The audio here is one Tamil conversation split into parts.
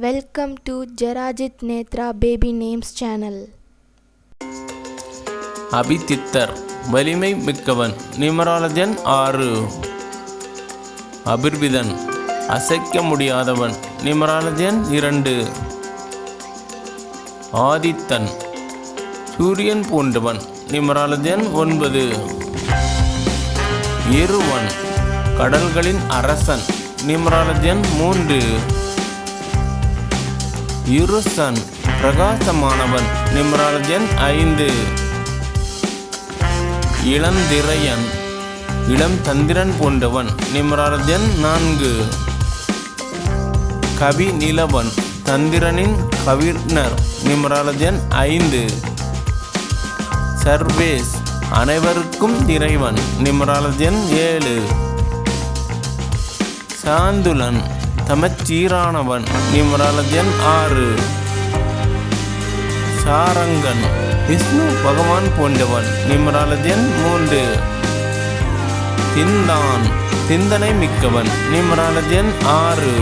Welcome to Jerajith Nethra baby names channel அபிதித்தர் வலிமை மிக்கவன் நிமராலஜன் ஆறு. அபிர்விதன் அசைக்க முடியாதவன் நிமராலஜன் இரண்டு. ஆதித்தன் சூரியன் போன்றவன் நிமராலஜன் ஒன்பது. இருவன் கடல்களின் அரசன் நிமராலஜன் மூன்று. இருசன் பிரகாசமானவன் நிமராலஜன் ஐந்து. இளந்திரையன் இளம் தந்திரன் போன்றவன் நிமராஜன் நான்கு. கவி நிலவன் தந்திரனின் கவிர்னர் நிமராஜன் ஐந்து. சர்வேஸ் அனைவருக்கும் இறைவன் நிமராஜன் ஏழு. சாந்துலன் சமச்சீரானவன் நிமராஜன் ஆறு. சாரங்கன். விஷ்ணு பகவான் போன்றவன். நிமராலஜன் மூன்று. திந்தான். சிந்தனை மிக்கவன். நிமராலஜன் ஆறு.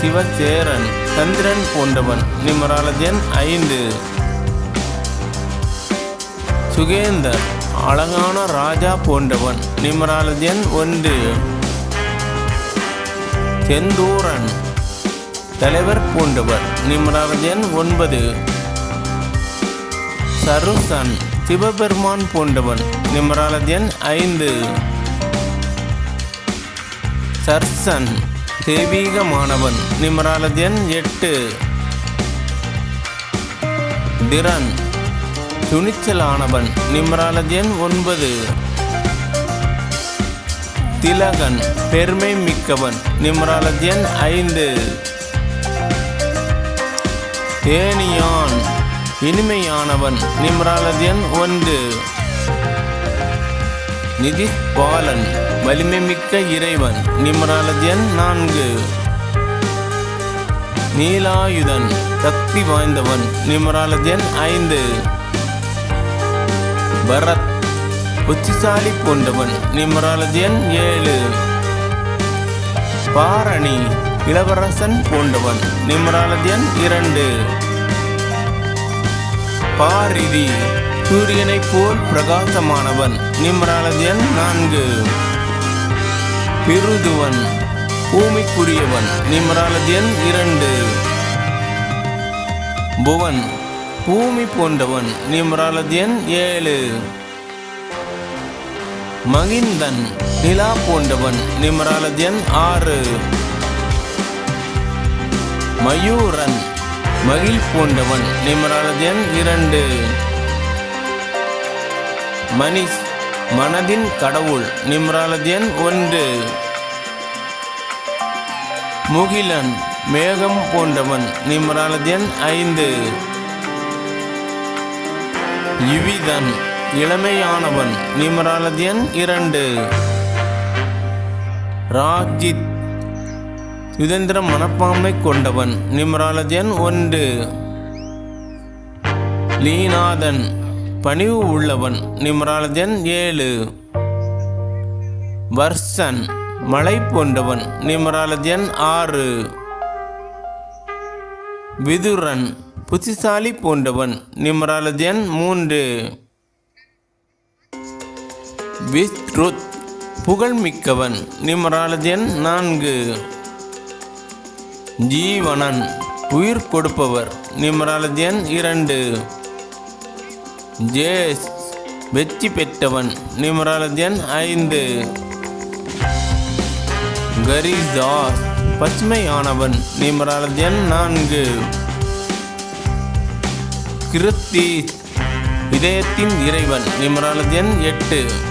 சிவசேரன். சந்திரன் போன்றவன். நிமராலஜன் ஐந்து. சுகேந்தர். அழகான ராஜா போன்றவன். நிமராலஜன் ஒன்று. செந்தூரன். தலைவர் பூண்டவர். நிமராஜன் ஒன்பது. சருசன் சிவபெருமான் பூண்டவன் நிமராஜன் ஐந்து. சர்சன் தெய்வீகமானவன். நிமராஜன் எட்டு. திறன் துணிச்சலானவன். நிமராலஜன் ஒன்பது. திலகன் பெருமை மிக்கவன். நிமராலஜன் ஐந்து. தேனியான் இனிமையானவன். நிம்ராலதியன் ஒன்று. நிதிபாலன் வலிமை மிக்க இறைவன். நிம்ராலதியன் நான்கு. நீலாயுதன் சக்தி வாய்ந்தவன். நிம்ராலதியன் ஐந்து. பரத் புத்திசாலி போன்றவன் நிம்ராலதியன் ஏழு. பாரணி இளவரசன் பூண்டவன். நிம்ராலதியன் இரண்டு. பாரிதி சூரியனைப் போல் பிரகாசமானவன். நிம்ராலதியன் நான்கு. பிருதுவன் பூமிக்குரியவன். நிம்ராலதியன் இரண்டு. புவன் பூமி போன்றவன். நிம்ராலதியன் ஏழு. மகிந்தன் நிலா போன்றவன் நிம்ராலதியன் ஆறு. மயூரன் மகிழ் போன்றவன் நிமராலஜன் இரண்டு. மணிஷ் மனதின் கடவுள் நிம்ராலஜன் ஒன்று. முகிலன் மேகம் போன்றவன் நிம்ராலஜன் ஐந்து. யுவிதன் இளமையானவன். நிமராலதியன் இரண்டு. ராஜித். சுதந்திர மனப்பான்மை கொண்டவன். நிமராலதியன் ஒன்று. லீநாதன் பணிவு உள்ளவன். நிமராலதியன் ஏழு. வர்ஷன் மலை போன்றவன். நிமராலதியன் ஆறு. விதுரன். புத்திசாலி போன்றவன். நிமராலதியன் மூன்று. வித்ருத் புகழ்மிக்கவன் நிம்ராலஜன் நான்கு. ஜீவனன் உயிர் கொடுப்பவர் நிமராலஜன் இரண்டு. ஜேஸ் வெற்றி பெற்றவன் நிமராலஜன் ஐந்து. கரிதாஸ் பசுமையானவன் நிமராலஜன் நான்கு. கிருத்தி இதயத்தின் இறைவன் நிமராலஜன் எட்டு.